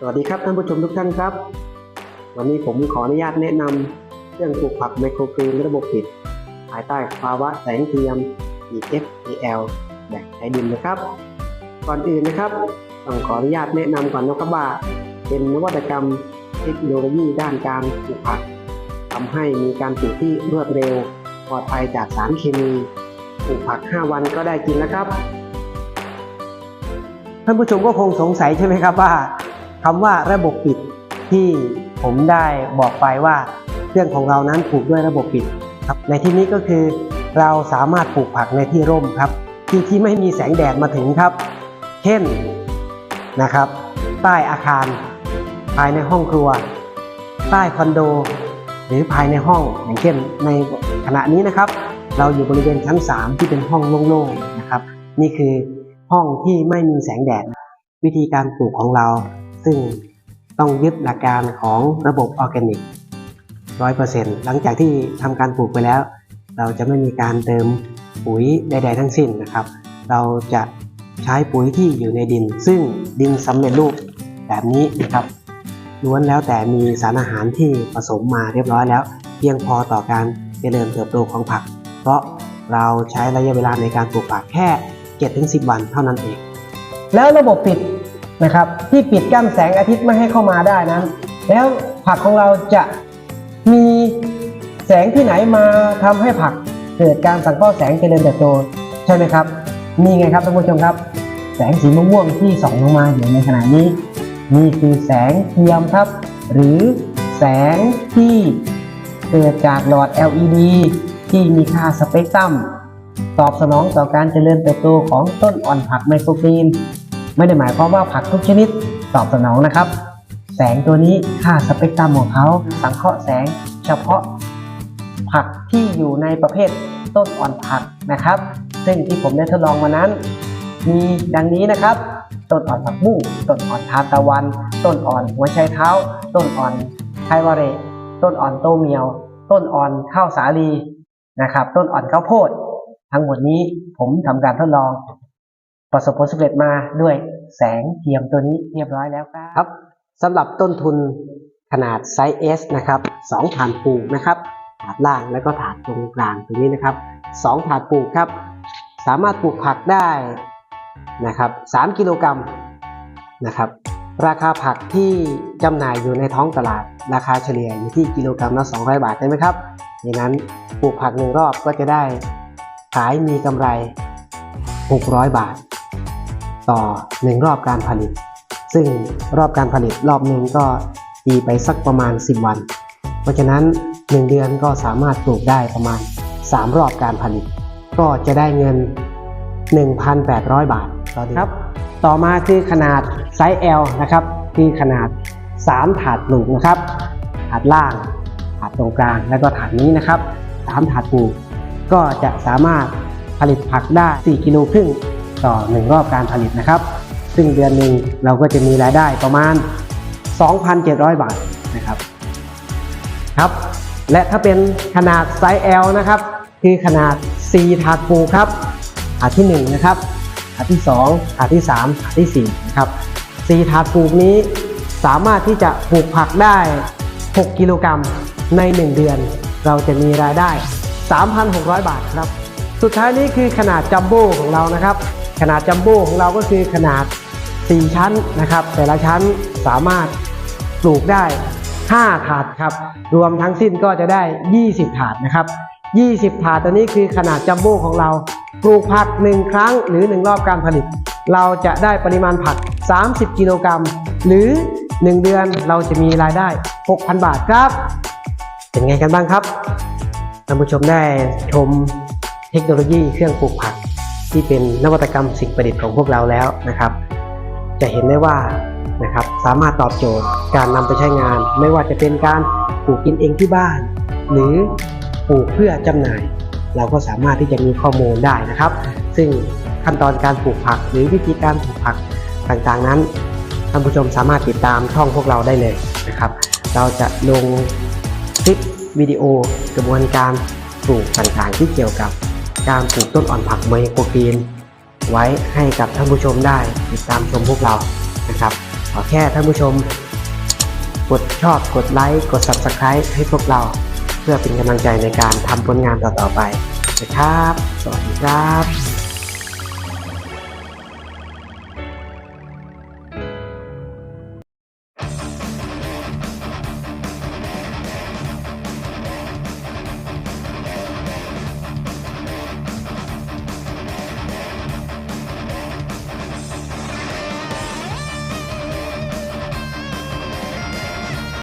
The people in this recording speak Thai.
สวัสดีครับท่านผู้ชมทุกท่านครับ วันนี้ผมขออนุญาตแนะนำเรื่องปลูกผักไมโครกรีนระบบปิด ภายใต้ภาวะแสงเทียม EFAL แบบใช้ดินนะครับ ก่อนอื่นนะครับต้องขออนุญาตแนะนำก่อนนะครับว่า เป็นนวัตกรรมเทคโนโลยีด้านการปลูกผักทำให้มีการปลูกที่รวดเร็ว ปลอดภัยจากสารเคมีปลูกผัก 5 วันก็ได้กินแล้วครับ ท่านผู้ชมก็คงสงสัยใช่ไหมครับว่า คำว่าระบบปิดที่ผมได้บอกไปว่าเครื่องของเรานั้นปลูกด้วยระบบปิดครับในที่นี้ก็คือเราสามารถปลูกผักในที่ร่มครับ ที่ที่ไม่มีแสงแดดมาถึงครับ เช่นนะครับ ใต้อาคาร ภายในห้องครัว ใต้คอนโด หรือภายในห้องอย่างเช่นในขณะนี้นะครับ เราอยู่บริเวณชั้น 3 ที่เป็นห้องโล่งๆนะครับ นี่คือห้องที่ไม่มีแสงแดดวิธีการปลูกของเรา ซึ่งต้องยึดหลักการของระบบออร์แกนิกร้อยเปอร์เซ็นต์หลังจากที่ทำการปลูกไปแล้ว เราจะไม่มีการเติมปุ๋ยใด ๆ ทั้งสิ้นนะครับ เราจะใช้ปุ๋ยที่อยู่ในดิน ซึ่งดินสำเร็จรูปแบบนี้นะครับล้วนแล้วแต่มีสารอาหารที่ผสมมาเรียบร้อยแล้ว เพียงพอต่อการเจริญเติบโตของผัก เพราะเราใช้ระยะเวลาในการปลูกผักแค่ 7-10 วันเท่านั้นเอง แล้วระบบปิด นะครับ ที่ปิดกั้นแสงอาทิตย์ไม่ให้เข้ามาได้นั้นแล้วผักของเราจะมีแสงที่ไหนมาทำให้ผักเกิดการสังเคราะห์แสงเจริญเติบโตใช่ไหมครับนี่ไงครับท่านผู้ชมครับ แสงสีม่วงที่ส่องลงมาอยู่ในขณะนี้นี่คือแสงเทียมครับ หรือแสงที่เกิดจากหลอด LED ที่มีค่าสเปกตรัมตอบสนองต่อการเจริญเติบโตของต้นอ่อนผักไมโครกรีน ไม่ได้หมายความว่าผักทุกชนิดตอบสนองนะครับ แสงตัวนี้ค่าสเปกตรัมของเขาสังเคราะห์แสงเฉพาะ ผักที่อยู่ในประเภทต้นอ่อนผักนะครับ ซึ่งที่ผมได้ทดลองมานั้น มีดังนี้นะครับ ต้นอ่อนผักบุ้งต้นอ่อนทานตะวัน ต้นอ่อนหัวไชเท้า ต้นอ่อนไทวาเรต้นอ่อนโตเมียว ต้นอ่อนข้าวสาลีนะครับ ต้นอ่อนข้าวโพด ทั้งหมดนี้ผมทำการทดลอง ประสบผลสำเร็จมาด้วยแสงเทียมตัวนี้เรียบร้อยแล้วครับสำหรับต้นทุนขนาดไซส์ S นะครับ2ถาดปลูกนะครับถาดล่างแล้วก็ถาดตรงกลางตรงนี้นะครับ2ถาดปลูกครับ สามารถปลูกผักได้นะครับ3กิโลกรัมนะครับราคาผักที่จำหน่ายอยู่ในท้องตลาด ราคาเฉลี่ยอยู่ที่กิโลกรัมละ200 บาทใช่ไหมครับดังนั้นปลูกผักหนึ่งรอบก็จะได้ขายมีกำไร 600 บาท ต่อ 1 รอบการผลิต ซึ่งรอบการผลิตรอบหนึ่งก็ตีไปสักประมาณ 10 วัน เพราะฉะนั้น 1 เดือนก็สามารถปลูกได้ประมาณ 3 รอบการผลิต ก็จะได้เงิน 1,800 บาทต่อเดือนครับต่อมาคือขนาดไซส์ L นะครับคือขนาด 3 ถาดปลูกนะครับถาดล่าง ถาดตรงกลาง แล้วก็ถาดนี้นะครับ 3 ถาดปลูก ก็จะสามารถผลิตผักได้ 4 กิโลครึ่ง ต่อ 1 รอบการผลิตนะครับ ซึ่งเดือนหนึ่งเราก็จะมีรายได้ประมาณ 2,700 บาทนะครับครับ และถ้าเป็นขนาดไซส์ L นะครับ คือขนาด4ถาดปลูกครับถาดที่ 1 นะครับถาดที่2ถาดที่3ถาดที่4นะครับ4ถาดปลูกนี้สามารถที่จะปลูกผักได้ 6 กิโลกรัมใน 1 เดือน เราจะมีรายได้ 3,600 บาทครับ สุดท้ายนี้คือขนาดจัมโบ้ของเรานะครับ ขนาดจัมโบ้ของเราก็คือขนาด 4 ชั้นนะครับ แต่ละชั้นสามารถปลูกได้ 5 ถาดครับ รวมทั้งสิ้นก็จะได้ 20 ถาดนะครับ 20 ถาดตัวนี้คือขนาดจัมโบ้ของเรา ปลูกผัก 1 ครั้งหรือ 1 รอบการผลิต เราจะได้ปริมาณผัก 30 กิโลกรัม หรือ 1 เดือนเราจะมีรายได้ 6,000 บาทครับ เป็นไงกันบ้างครับท่านผู้ชมได้ชมเทคโนโลยีเครื่องปลูกผัก ที่เป็นนวัตกรรมสิ่งประดิษฐ์ของพวกเราแล้วนะครับ จะเห็นได้ว่านะครับสามารถตอบโจทย์การนำไปใช้งาน ไม่ว่าจะเป็นการปลูกกินเองที่บ้าน หรือปลูกเพื่อจำหน่าย เราก็สามารถที่จะมีข้อมูลได้นะครับ ซึ่งขั้นตอนการปลูกผัก หรือวิธีการปลูกผักต่างๆนั้นท่านผู้ชมสามารถติดตามช่องพวกเราได้เลยนะครับ เราจะลงคลิปวิดีโอกระบวนการปลูกต่างๆที่เกี่ยวกับ การปลูกต้นอ่อนผักไมโครกรีน ไว้ให้กับท่านผู้ชมได้ติดตามชมพวกเรานะครับขอแค่ท่านผู้ชม กดชอบกดไลค์กด Subscribe ให้พวกเรา เพื่อเป็นกำลังใจในการทำผลงานต่อๆไปนะครับ สวัสดีครับ